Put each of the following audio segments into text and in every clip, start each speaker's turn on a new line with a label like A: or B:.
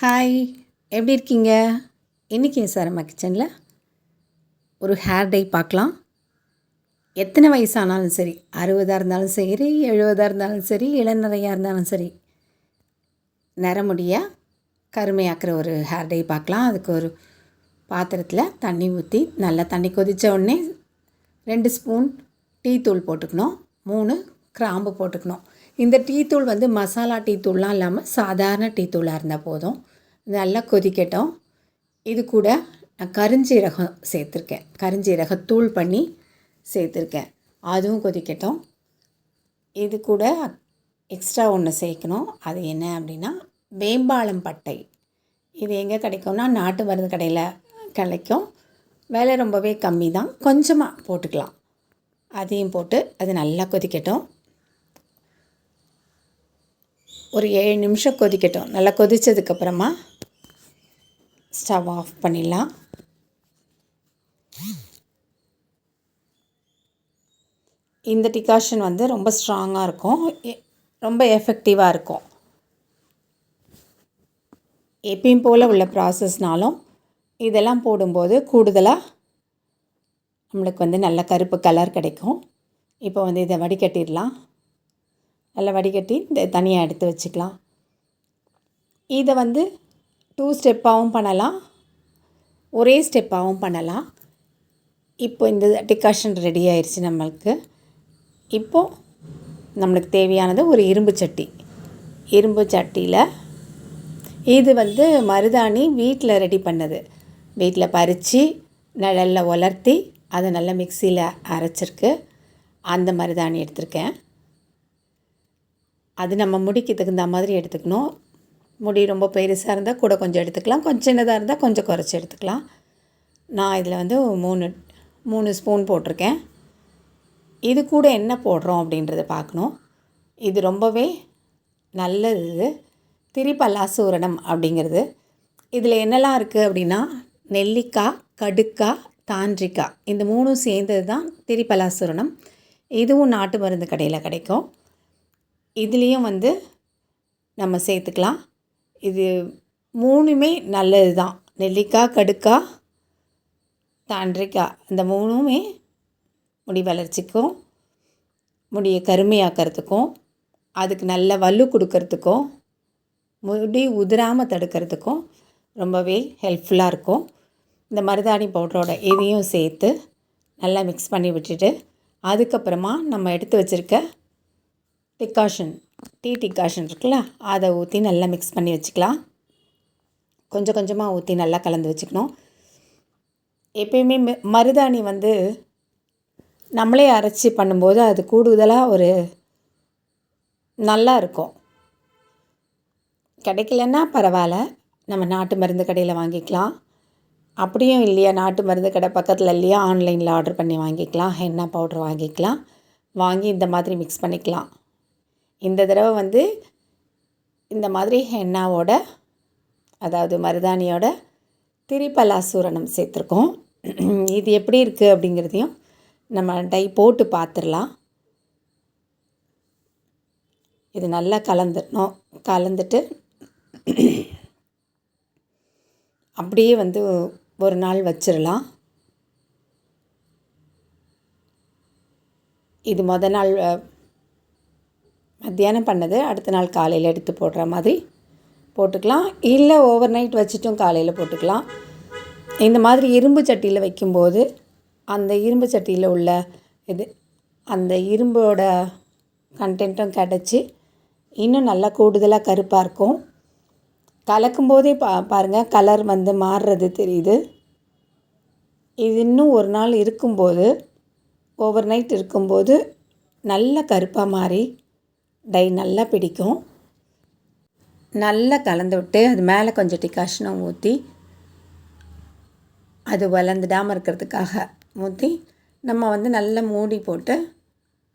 A: Hi எப்படி இருக்கீங்க? இன்றைக்கி சாரம்மா கிச்சனில் ஒரு ஹேர் டை பார்க்கலாம். எத்தனை வயசானாலும் சரி அறுபதாக இருந்தாலும் சரி எழுபதாக இருந்தாலும் சரி இளநிறையாக இருந்தாலும் சரி நிறமுடியாக கருமையாக்குற ஒரு ஹேர் டை பார்க்கலாம். அதுக்கு ஒரு பாத்திரத்தில் தண்ணி ஊற்றி நல்லா தண்ணி கொதித்த உடனே ரெண்டு ஸ்பூன் டீ தூள் போட்டுக்கணும். மூணு கிராம்பு போட்டுக்கணும். இந்த டீத்தூள் வந்து மசாலா டீத்தூள்லாம் இல்லாமல் சாதாரண டீத்தூளாக இருந்தால் போதும். நல்லா கொதிக்கட்டும். இது கூட நான் கருஞ்சீரகம் சேர்த்துருக்கேன். கருஞ்சீரகம் தூள் பண்ணி சேர்த்துருக்கேன். அதுவும் கொதிக்கட்டும். இது கூட எக்ஸ்ட்ரா ஒன்று சேர்க்கணும். அது என்ன அப்படின்னா வேம்பாளம் பட்டை. இது எங்கே கிடைக்கும்னா நாட்டு மருந்து கடையில் கிடைக்கும். விலை ரொம்பவே கம்மி தான் கொஞ்சமாக போட்டுக்கலாம். அதையும் போட்டு அது நல்லா கொதிக்கட்டும். ஒரு ஏழு நிமிஷம் கொதிக்கட்டும். நல்லா கொதித்ததுக்கப்புறமா ஸ்டவ் ஆஃப் பண்ணிடலாம். இந்த டிகாஷன் வந்து ரொம்ப ஸ்ட்ராங்காக இருக்கும். எ- ரொம்ப எஃபெக்டிவாக இருக்கும். எப்பயும் போல் உள்ள ப்ராசஸ்னாலும் இதெல்லாம் போடும்போது கூடுதலாக நம்மளுக்கு வந்து நல்ல கருப்பு கலர் கிடைக்கும். இப்போ வந்து இதை வடிகட்டிடலாம். நல்லா வடிகட்டி இந்த தனியாக எடுத்து வச்சுக்கலாம். இதை வந்து டூ ஸ்டெப்பாகவும் பண்ணலாம். ஒரே ஸ்டெப்பாகவும் பண்ணலாம். இப்போ இந்த டிகாஷன் ரெடி ஆயிடுச்சு நம்மளுக்கு. இப்போது நம்மளுக்கு தேவையானது ஒரு இரும்பு சட்டி. இரும்பு சட்டியில் இது வந்து மருதாணி வீட்டில் ரெடி பண்ணது. வீட்டில் பறித்து நிழலில் உலர்த்தி அதை நல்லா மிக்சியில் அரைச்சிருக்கு. அந்த மருதாணி எடுத்திருக்கேன். அது நம்ம முடிக்கு தகுந்த மாதிரி எடுத்துக்கணும். முடி ரொம்ப பெருசாக இருந்தால் கூட கொஞ்சம் எடுத்துக்கலாம். கொஞ்சம் சின்னதாக இருந்தால் கொஞ்சம் குறைச்சி எடுத்துக்கலாம். நான் இதில் வந்து மூணு மூணு ஸ்பூன் போட்டிருக்கேன். இது கூட என்ன போடுறோம் அப்படின்றத பார்க்கணும். இது ரொம்பவே நல்லது. இது திரிபல்லாசூரணம் அப்படிங்கிறது. இதில் என்னெல்லாம் இருக்குது அப்படின்னா நெல்லிக்காய் கடுக்காய் தாண்டிக்காய். இந்த மூணும் சேர்ந்தது தான் திரிபல்லாசூரணம் இதுவும் நாட்டு மருந்து கடையில் கிடைக்கும். இதுலேயும் வந்து நம்ம சேர்த்துக்கலாம். இது மூணுமே நல்லது தான் நெல்லிக்காய் கடுக்காய் தாண்டிக்காய் இந்த மூணுமே முடி வளர்ச்சிக்கும் முடியை கருமையாக்கிறதுக்கும் அதுக்கு நல்ல வலு கொடுக்கறதுக்கும் முடி உதிராமல் தடுக்கிறதுக்கும் ரொம்பவே ஹெல்ப்ஃபுல்லாக இருக்கும். இந்த மருதாணி பவுடரோட இதையும் சேர்த்து நல்லா மிக்ஸ் பண்ணி விட்டுட்டு அதுக்கப்புறமா நம்ம எடுத்து வச்சுருக்க டிகாஷன் டீ டிகாஷன் இருக்குல்ல? அதை ஊற்றி நல்லா மிக்ஸ் பண்ணி வச்சுக்கலாம். கொஞ்சம் கொஞ்சமாக ஊற்றி நல்லா கலந்து வச்சுக்கணும். எப்பயுமே மருதாணி வந்து நம்மளே அரைச்சி பண்ணும்போது அது கூடுதலாக ஒரு நல்லா இருக்கும். கிடைக்கலன்னா பரவாயில்ல. நம்ம நாட்டு மருந்து கடையில் வாங்கிக்கலாம். அப்படியும் இல்லையா நாட்டு மருந்து கடை பக்கத்தில் இல்லையா ஆன்லைனில் ஆர்டர் பண்ணி வாங்கிக்கலாம். ஹென்னா பவுடர் வாங்கிக்கலாம். வாங்கி இந்த மாதிரி மிக்ஸ் பண்ணிக்கலாம். இந்த தடவை வந்து இந்த மாதிரி ஹென்னாவோட அதாவது மருதாணியோட திரிபலாசூரணம் சேர்த்துருக்கோம். இது எப்படி இருக்குது அப்படிங்கிறதையும் நம்ம டை போட்டு பார்த்துடலாம். இது நல்லா கலந்துடணும். கலந்துட்டு அப்படியே வந்து ஒரு நாள் வச்சிடலாம். இது மொதல் நாள் மத்தியானம் பண்ணது அடுத்த நாள் காலையில் எடுத்து போடுற மாதிரி போட்டுக்கலாம். இல்லை ஓவர் நைட் வச்சுட்டும் காலையில் போட்டுக்கலாம். இந்த மாதிரி இரும்பு சட்டியில் வைக்கும்போது அந்த இரும்பு சட்டியில் உள்ள இது அந்த இரும்போட கண்டென்ட்டும் கிடச்சி இன்னும் நல்லா கூடுதலாக கருப்பாக இருக்கும். கலக்கும் போதே பா பாருங்கள் கலர் வந்து மாறுறது தெரியுது. இது இன்னும் ஒரு நாள் இருக்கும்போது ஓவர் நைட் இருக்கும்போது நல்ல கருப்பாக மாறி டை நல்லா பிடிக்கும். நல்லா கலந்து விட்டு அது மேலே கொஞ்சம் டிகாஷனும் ஊற்றி அது வளர்ந்துடாமல் இருக்கிறதுக்காக ஊற்றி நம்ம வந்து நல்லா மூடி போட்டு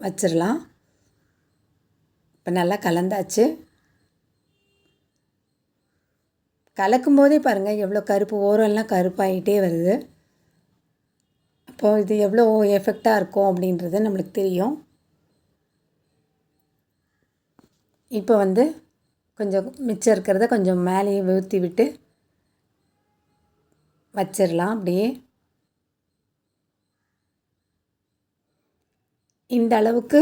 A: வச்சிடலாம். இப்போ நல்லா கலந்தாச்சு. கலக்கும் போதே பாருங்கள் எவ்வளோ கருப்பு ஓரெல்லாம் கருப்பாகிட்டே வருது. அப்போது இது எவ்வளோ எஃபெக்டாக இருக்கும் அப்படின்றது நம்மளுக்கு தெரியும். இப்போ வந்து கொஞ்சம் மிச்சம் இருக்கிறத கொஞ்சம் மேலேயே ஊற்றி விட்டு வச்சிடலாம் அப்படியே. இந்த அளவுக்கு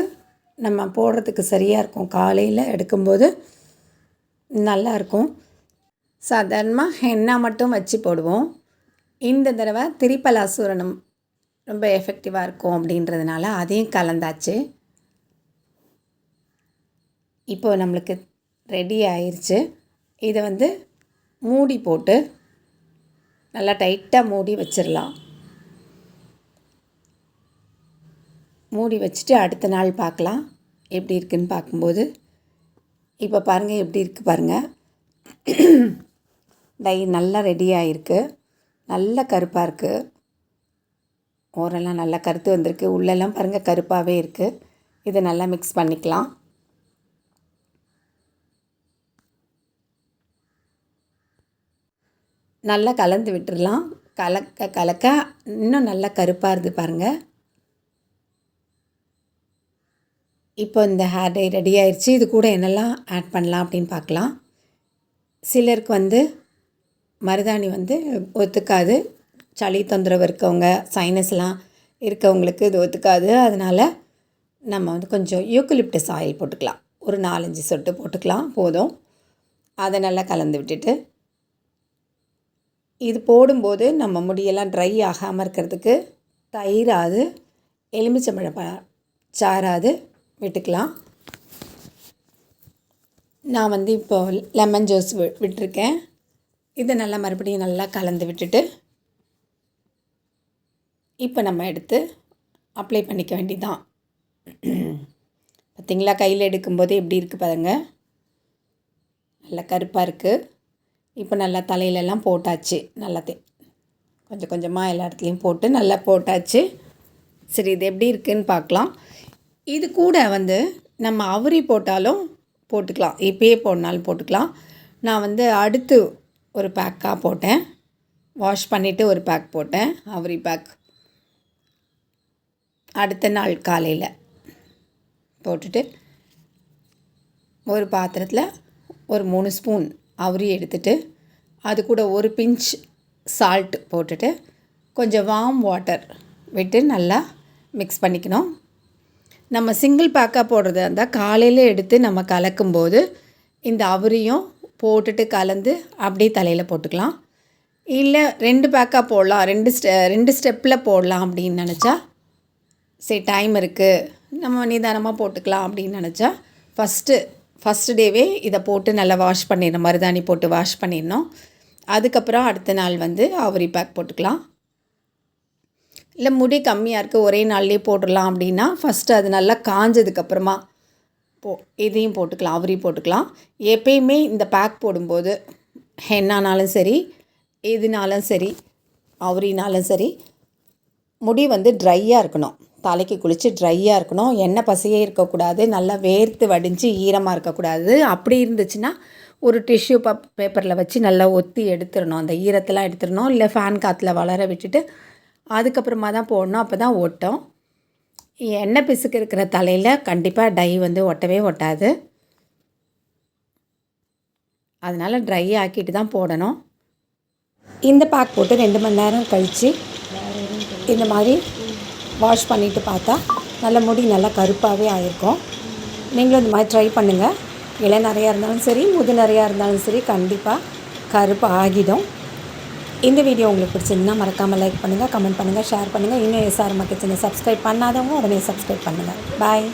A: நம்ம போடுறதுக்கு சரியாக இருக்கும். காலையில் எடுக்கும்போது நல்லாயிருக்கும் சாதாரணமாக ஹென்னா மட்டும் வச்சு போடுவோம். இந்த தடவை திரிபலாசூரணம் ரொம்ப எஃபெக்டிவாக இருக்கும் அப்படின்றதுனால அதையும் கலந்தாச்சு. இப்போ நம்மளுக்கு ரெடி ஆயிடுச்சு இதை வந்து மூடி போட்டு நல்லா டைட்டாக மூடி வச்சிடலாம். மூடி வச்சுட்டு அடுத்த நாள் பார்க்கலாம். எப்படி இருக்குன்னு பார்க்கும்போது. இப்போ பாருங்கள் எப்படி இருக்குது பாருங்கள் டை நல்லா ரெடி ஆகிருக்கு நல்ல கருப்பாக இருக்குது ஓரெல்லாம் நல்லா கருத்து வந்திருக்கு. உள்ளெல்லாம் பாருங்கள் கருப்பாகவே இருக்குது இதை நல்லா மிக்ஸ் பண்ணிக்கலாம். நல்லா கலந்து விட்டுடலாம் கலக்க கலக்க இன்னும் நல்லா கருப்பாக இருக்குது பாருங்கள் இப்போ இந்த ஹேர் டை ரெடி ஆயிடுச்சு இது கூட என்னெல்லாம் ஆட் பண்ணலாம் அப்படின்னு பார்க்கலாம். சிலருக்கு வந்து மருதாணி வந்து ஒத்துக்காது. சளி தொந்தரவு இருக்கவங்க சைனஸ்லாம் இருக்கவங்களுக்கு இது ஒத்துக்காது. அதனால் நம்ம வந்து கொஞ்சம் யூக்கலிப்டஸ் ஆயில் போட்டுக்கலாம். ஒரு நாலஞ்சு சொட்டு போட்டுக்கலாம். போதும். அதை நல்லா கலந்து விட்டுட்டு இது போடும்போது நம்ம முடியெல்லாம் ட்ரை ஆகாமல் இருக்கிறதுக்கு தயிராது எலுமிச்சம்பழம் ப சாராது விட்டுக்கலாம். நான் வந்து இப்போ லெமன் ஜூஸ் வி விட்டுருக்கேன். இதை நல்லா மறுபடியும் நல்லா கலந்து விட்டுட்டு இப்போ நம்ம எடுத்து அப்ளை பண்ணிக்க வேண்டிதான். பார்த்திங்களா கையில் எடுக்கும்போது எப்படி இருக்குது பாருங்கள் நல்லா கருப்பாக இருக்குது இப்போ நல்லா தலையிலெல்லாம் போட்டாச்சு நல்லா கொஞ்சம் கொஞ்சமாக எல்லா இடத்துலையும் போட்டு நல்லா போட்டாச்சு. சரி இது எப்படி இருக்குதுன்னு பார்க்கலாம். இது கூட வந்து நம்ம அவரி போட்டாலும் போட்டுக்கலாம். இப்பயே போடனாலும் போட்டுக்கலாம். நான் வந்து அடுத்து ஒரு பேக்காக போட்டேன். வாஷ் பண்ணிவிட்டு ஒரு பேக் போட்டேன் அவரி பேக் அடுத்த நாள் காலையில் போட்டுட்டு ஒரு பாத்திரத்தில் ஒரு மூணு ஸ்பூன் அவரி எடுத்துட்டு அது கூட ஒரு பிஞ்ச் சால்ட் போட்டுட்டு கொஞ்சம் வார்ம் வாட்டர் விட்டு நல்லா மிக்ஸ் பண்ணிக்கணும். நம்ம சிங்கிள் பேக்காக போடுறதா இருந்தால் காலையில் எடுத்து நம்ம கலக்கும்போது இந்த அவரியும் போட்டுட்டு கலந்து அப்படியே தலையில் போட்டுக்கலாம். இல்லை ரெண்டு பேக்காக போடலாம் ரெண்டு ஸ்டெ ரெண்டு ஸ்டெப்பில் போடலாம் அப்படின்னு நினச்சா சரி டைம் இருக்குது நம்ம நிதானமாக போட்டுக்கலாம் அப்படின்னு நினச்சா ஃபஸ்ட்டு ஃபஸ்ட்டு டேவே இதை போட்டு நல்லா வாஷ் பண்ணிடணும். மருதாணி போட்டு வாஷ் பண்ணிடணும். அதுக்கப்புறம் அடுத்த நாள் வந்து அவரி பேக் போட்டுக்கலாம். இல்லை முடி கம்மியாக இருக்குது ஒரே நாள்லேயே போட்டுடலாம் அப்படின்னா ஃபஸ்ட்டு அது நல்லா காஞ்சதுக்கப்புறமா போ இதையும் போட்டுக்கலாம் அவரி போட்டுக்கலாம். எப்பயுமே இந்த பேக் போடும்போது ஹென்னானாலும் சரி எதுனாலும் சரி அவரினாலும் சரி முடி வந்து ட்ரையாக இருக்கணும். தலைக்கு குளித்து ட்ரையாக இருக்கணும். எண்ணெய் பசையே இருக்கக்கூடாது. நல்லா வேர்த்து வடிஞ்சு ஈரமாக இருக்கக்கூடாது. அப்படி இருந்துச்சுன்னா ஒரு டிஷ்யூ பப் பேப்பரில் வச்சு நல்லா ஒத்தி எடுத்துடணும். அந்த ஈரத்தெல்லாம் எடுத்துடணும். இல்லை ஃபேன் காற்றுல வளர விட்டுட்டு அதுக்கப்புறமா தான் போடணும். அப்போ தான் ஒட்டும். எண்ணெய் பிசுக்கு இருக்கிற தலையில் கண்டிப்பாக டை வந்து ஒட்டவே ஒட்டாது. அதனால் ட்ரை ஆக்கிட்டு தான் போடணும். இந்த பேக் போட்டு ரெண்டு மணி நேரம் கழித்து இந்த மாதிரி வாஷ் பண்ணிவிட்டு பார்த்தா நல்ல முடி நல்லா கருப்பாகவே ஆகிருக்கும் நீங்களும் இந்த மாதிரி ட்ரை பண்ணுங்கள் இலை நிறையா இருந்தாலும் சரி முது நிறையா இருந்தாலும் சரி கண்டிப்பாக கருப்பு ஆகிடும். இந்த வீடியோ உங்களுக்கு பிடிச்சிருந்தால் மறக்காமல் லைக் பண்ணுங்கள் கமெண்ட் பண்ணுங்கள் ஷேர் பண்ணுங்கள் இன்னும் எஸ்ஆர் கிச்சனை சப்ஸ்கிரைப் பண்ணாதவங்க உடனே சப்ஸ்கிரைப் பண்ணுங்கள் பாய்